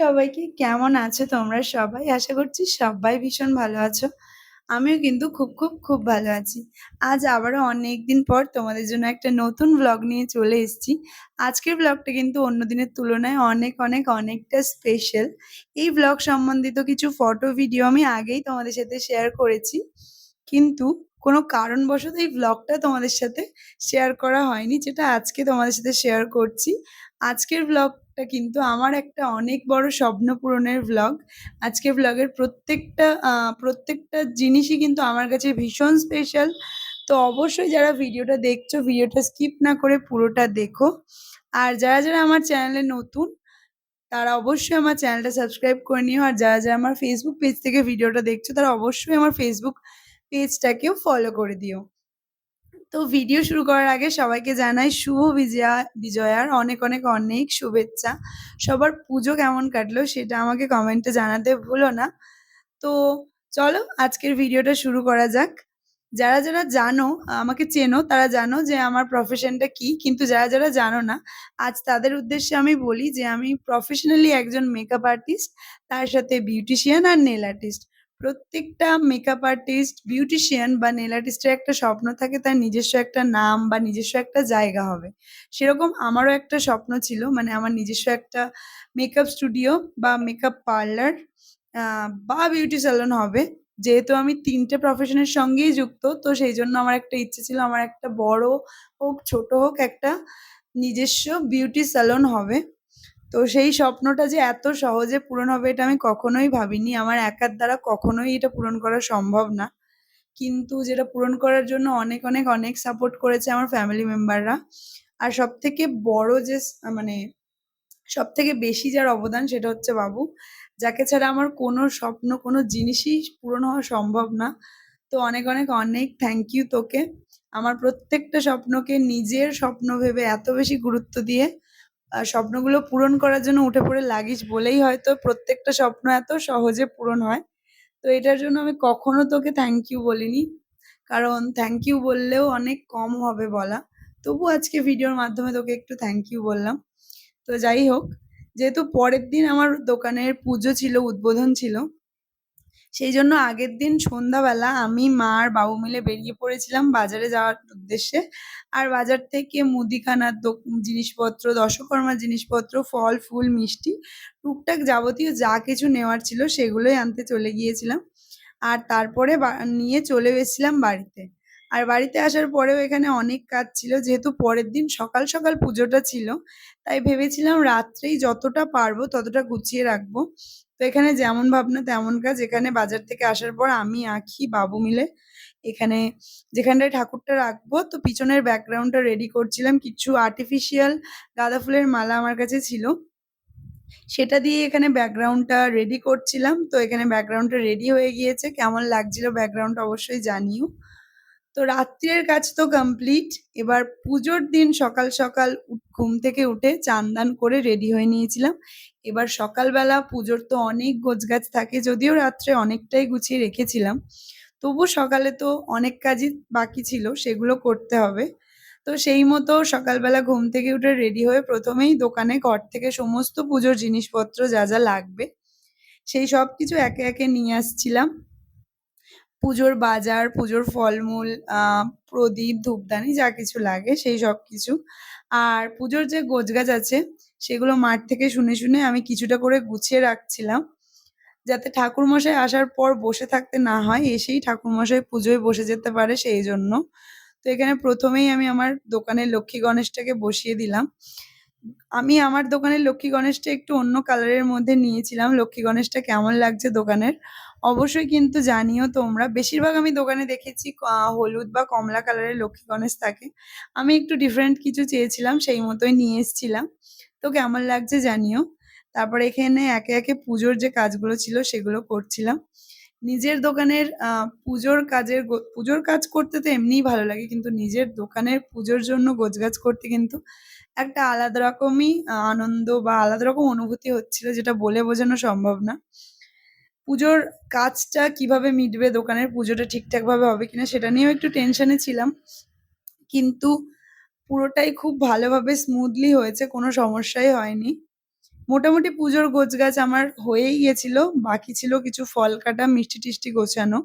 সবাইকে কেমন আছো তোমরা সবাই? আশা করছি সবাই ভীষণ ভালো আছো। আমিও কিন্তু খুব, খুব, খুব ভালো আছি। আজ আবারও অনেকদিন পর তোমাদের জন্য একটা নতুন ব্লগ নিয়ে চলে এসেছি। আজকের ব্লগটা কিন্তু অন্য দিনের তুলনায় অনেক, অনেক, অনেকটা স্পেশাল। এই ব্লগ সম্বন্ধিত কিছু ফটো ভিডিও আমি আগেই তোমাদের সাথে শেয়ার করেছি। কিন্তু কোনো কারণবশত এই ব্লগটা তোমাদের সাথে শেয়ার করা হয়নি যেটা আজকে তোমাদের সাথে শেয়ার করছি। আজকের ভ্লগটা কিন্তু আমার একটা অনেক বড় স্বপ্ন পূরণের ভ্লগ। আজকে ভ্লগের প্রত্যেকটা প্রত্যেকটা জিনিসই কিন্তু আমার কাছে ভীষণ স্পেশাল। তো অবশ্যই যারা ভিডিওটা দেখছ ভিডিওটা স্কিপ না করে পুরোটা দেখো। আর যারা, যারা আমার চ্যানেলে নতুন তারা অবশ্যই আমার চ্যানেলটা সাবস্ক্রাইব করে নিও। আর যারা, যারা আমার ফেসবুক পেজ থেকে ভিডিওটা দেখছ তারা অবশ্যই আমার ফেসবুক পেজটাকেও ফলো করে দিও। তো ভিডিও শুরু করার আগে সবাইকে জানাই শুভ বিজয়া বিজয়ার অনেক, অনেক, অনেক শুভেচ্ছা। সবার পুজো কেমন কাটলো সেটা আমাকে কমেন্টে জানাতে ভুলো না। তো চলো আজকের ভিডিওটা শুরু করা যাক। যারা, যারা জানো আমাকে চেনো তারা জানো যে আমার প্রফেশনটা কি। কিন্তু যারা, যারা জানো না আজ তাদের উদ্দেশ্যে আমি বলি যে আমি প্রফেশনালি একজন মেকআপ আর্টিস্ট তার সাথে বিউটিশিয়ান আর নেল আর্টিস্ট। প্রত্যেকটা মেকআপ আর্টিস্ট, বিউটিশিয়ান বা নেল আর্টিস্টের একটা স্বপ্ন থাকে তার নিজস্ব একটা নাম বা নিজস্ব একটা জায়গা হবে। সেরকম আমারও একটা স্বপ্ন ছিল মানে আমার নিজস্ব একটা মেকআপ স্টুডিও বা মেকআপ পার্লার বা বিউটি সেলুন হবে। যেহেতু আমি ৩ টে প্রফেশনের সঙ্গেই যুক্ত তো সেই জন্য আমার একটা ইচ্ছে ছিল আমার একটা বড় হোক, ছোট হোক একটা নিজস্ব বিউটি সেলুন হবে। তো সেই স্বপ্নটা যে এত সহজে পূরণ হবে এটা আমি কখনোই ভাবিনি। আমার একার দ্বারা কখনোই এটা পূরণ করা সম্ভব না। কিন্তু যেটা পূরণ করার জন্য অনেক, অনেক, অনেক সাপোর্ট করেছে আমার ফ্যামিলি মেম্বাররা। আর সব থেকে বড় যে মানে সব থেকে বেশি যার অবদান সেটা হচ্ছে বাবু। যাকে ছাড়া আমার কোনো স্বপ্ন, কোনো জিনিসই পূরণ হওয়া সম্ভব না। তো অনেক, অনেক, অনেক থ্যাংক ইউ তোকে। আমার প্রত্যেকটা স্বপ্নকে নিজের স্বপ্ন ভেবে এত বেশি গুরুত্ব দিয়ে স্বপ্নগুলো পূরণ করার জন্য উঠে পড়ে লাগিস বলেই হয়তো প্রত্যেকটা স্বপ্ন এত সহজে পূরণ হয়। তো এটার জন্য আমি কখনো তোকে থ্যাংক ইউ বলিনি। কারণ থ্যাংক ইউ বললেও অনেক কম হবে বলা। তবু আজকে ভিডিওর মাধ্যমে তোকে একটু থ্যাংক ইউ বললাম। তো যাই হোক, যেহেতু পরের দিন আমার দোকানের পুজো ছিল, উদ্বোধন ছিল। সেইজন্য আগের দিন সন্ধ্যাবেলা আমি, মা আর বাবু মিলে বেরিয়ে পড়েছিলাম বাজারে যাওয়ার উদ্দেশ্যে। আর বাজার থেকে মুদিখানার জিনিসপত্র, দশকর্মার জিনিসপত্র, ফল, ফুল, মিষ্টি টুকটাক যাবতীয় যা কিছু নেওয়ার ছিল সেগুলোই আনতে চলে গিয়েছিলাম। আর তারপরে নিয়ে চলে এসেছিলাম বাড়িতে। আর বাড়িতে আসার পরেও এখানে অনেক কাজ ছিল যেহেতু পরের দিন সকাল, সকাল পুজোটা ছিল তাই ভেবেছিলাম রাত্রেই যতটা পারব ততটা গুছিয়ে রাখব। তো এখানে যেমন ভাবনা তেমন কাজ। এখানে বাজার থেকে আসার পর আমি, আঁখি, বাবু মিলে এখানে যেখানটায় ঠাকুরটা রাখব তো পিছনের ব্যাকগ্রাউন্ডটা রেডি করছিলাম। কিছু আর্টিফিশিয়াল গাঁদা ফুলের মালা আমার কাছে ছিল। সেটা দিয়ে এখানে ব্যাকগ্রাউন্ডটা রেডি করছিলাম। তো এখানে ব্যাকগ্রাউন্ডটা রেডি হয়ে গিয়েছে। কেমন লাগছিল ব্যাকগ্রাউন্ডটা অবশ্যই জানিও। তো রাত্রের কাজ তো কমপ্লিট। এবার পুজোর দিন সকাল, সকাল ঘুম থেকে উঠে চান-দান করে রেডি হয়ে নিয়েছিলাম। এবার সকালবেলা পুজোর তো অনেক গোছগাছ থাকে যদিও রাত্রে অনেকটাই গুছিয়ে রেখেছিলাম। তবু সকালে তো অনেক কাজই বাকি ছিল সেগুলো করতে হবে। তো সেই মতো সকালবেলা ঘুম থেকে উঠে রেডি হয়ে প্রথমেই দোকানে ঘর থেকে সমস্ত পুজোর জিনিসপত্র যা, যা লাগবে সেই সব কিছু একে, একে নিয়ে আসছিলাম। পুজোর বাজার, পুজোর ফলমূল, প্রদীপ, ধূপদানি যা কিছু লাগে সেই সব কিছু আর পুজোর যে গোছগাছ আছে সেগুলো মাঠ থেকে শুনে, শুনে আমি কিছুটা করে গুছিয়ে রাখছিলাম। যাতে ঠাকুরমশাই আসার পর বসে থাকতে না হয়, এসেই ঠাকুরমশাই পুজোয় বসে যেতে পারে সেই জন্য তো এখানে প্রথমেই আমি আমার দোকানের লক্ষ্মী গণেশটাকে বসিয়ে দিলাম। আমি আমার দোকানের লক্ষ্মী গণেশটা একটু অন্য কালারের মধ্যে নিয়েছিলাম। লক্ষ্মী গণেশটা কেমন লাগছে দোকানের অবশ্যই কিন্তু জানিও তোমরা। বেশিরভাগ আমি দোকানে দেখেছি হলুদ বা কমলা কালারের লক্ষ্মী গণেশ থাকে। আমি একটু ডিফারেন্ট কিছু চেয়েছিলাম সেই মতোই নিয়ে এসেছিলাম। তো কেমন লাগছে জানিও। তারপরে এখানে একে, একে পুজোর যে কাজগুলো ছিল সেগুলো করছিলাম। নিজের দোকানের পুজোর কাজের পুজোর কাজ করতে তো এমনিই ভালো লাগে কিন্তু নিজের দোকানের পুজোর জন্য গোছগাছ করতে কিন্তু একটা আলাদা রকমই আনন্দ বা আলাদা রকম অনুভূতি হচ্ছিল যেটা বলে বোঝানো সম্ভব না। পুজোর কাজটা কীভাবে মিটবে, দোকানের পুজোটা ঠিকঠাকভাবে হবে কিনা সেটা নিয়েও একটু টেনশনে ছিলাম। কিন্তু পুরোটাই খুব ভালোভাবে স্মুথলি হয়েছে, কোনো সমস্যাই হয়নি। মোটামুটি পুজোর গোছগাছ আমার হয়েই গেছিল, বাকি ছিল কিছু ফল কাটা, মিষ্টি টিষ্টি গোছানো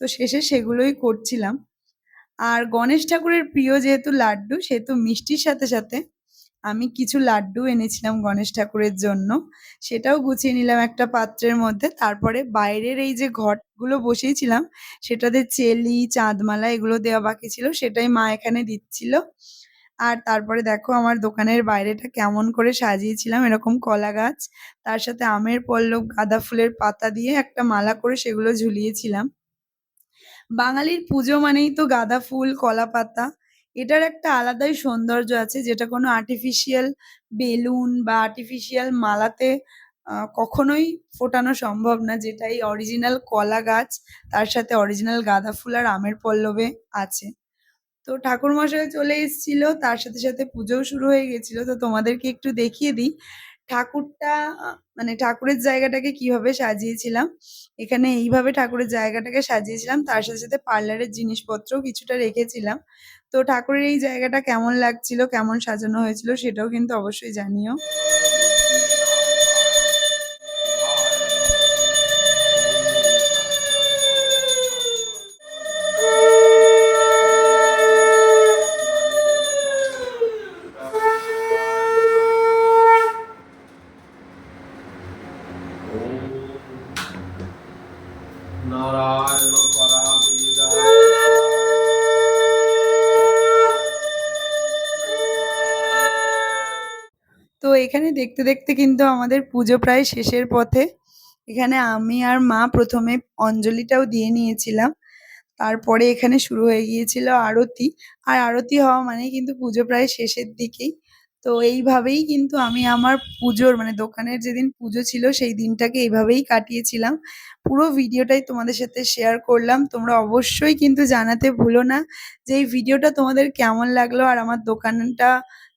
তো শেষে সেগুলোই করছিলাম আর গণেশ ঠাকুরের প্রিয় যেহেতু লাড্ডু, সেহেতু মিষ্টির সাথে সাথে আমি কিছু লাড্ডু এনেছিলাম গণেশ ঠাকুরের জন্য। সেটাও গুছিয়ে নিলাম একটা পাত্রের মধ্যে। তারপরে বাইরের এই যে ঘটগুলো বসিয়েছিলাম, সেটাতে চেলি, চাঁদমালা এগুলো দেওয়া বাকি ছিল, সেটাই মা এখানে দিচ্ছিল। আর তারপরে দেখো আমার দোকানের বাইরেটা কেমন করে সাজিয়েছিলাম, এরকম কলা গাছ, তার সাথে আমের পল্লব, গাঁদা ফুলের পাতা দিয়ে একটা মালা করে সেগুলো ঝুলিয়েছিলাম। বাঙালির পুজো মানেই তো গাঁদা ফুল, কলা পাতা এটার একটা আলাদাই সৌন্দর্য আছে, যেটা কোনো আর্টিফিশিয়াল বেলুন বা আর্টিফিশিয়াল মালাতে কখনোই ফোটানো সম্ভব না, যেটা এই অরিজিনাল কলা গাছ, তার সাথে অরিজিনাল গাঁদা ফুল আর আমের পল্লবে আছে। তো ঠাকুরমশাই চলে এসেছিল, তার সাথে সাথে পুজোও শুরু হয়ে গেছিল, তো তোমাদেরকে একটু দেখিয়ে দিই। ঠাকুরটা মানে ঠাকুরের জায়গাটাকে কীভাবে সাজিয়েছিলাম, এখানে এইভাবে ঠাকুরের জায়গাটাকে সাজিয়েছিলাম, তার সাথে সাথে পার্লারের জিনিসপত্র কিছুটা রেখেছিলাম। তো ঠাকুরের এই জায়গাটা কেমন লাগছিল, কেমন সাজানো হয়েছিল সেটাও কিন্তু অবশ্যই জানিও। তো এখানে দেখতে দেখতে কিন্তু আমাদের পুজো প্রায় শেষের পথে। এখানে আমি আর মা প্রথমে অঞ্জলিটাও দিয়ে নিয়েছিলাম। তারপরে এখানে শুরু হয়ে গিয়েছিল আরতি। আর আরতি হওয়া মানে কিন্তু পুজো প্রায় শেষের দিকেই। তো এইভাবেই কিন্তু আমি আমার পুজোর মানে দোকানের যেদিন পুজো ছিল সেই দিনটাকে এইভাবেই কাটিয়েছিলাম। পুরো ভিডিওটাই তোমাদের সাথে শেয়ার করলাম। তোমরা অবশ্যই কিন্তু জানাতে ভুলো না যে এই ভিডিওটা তোমাদের কেমন লাগল আর আমার দোকানটা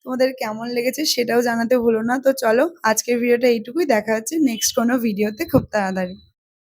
তোমাদের কেমন লেগেছে সেটাও জানাতে ভুলো না। তো চলো আজকের ভিডিওটা এইটুকুই। দেখা হচ্ছে নেক্সট কোনো ভিডিওতে খুব তাড়াতাড়ি।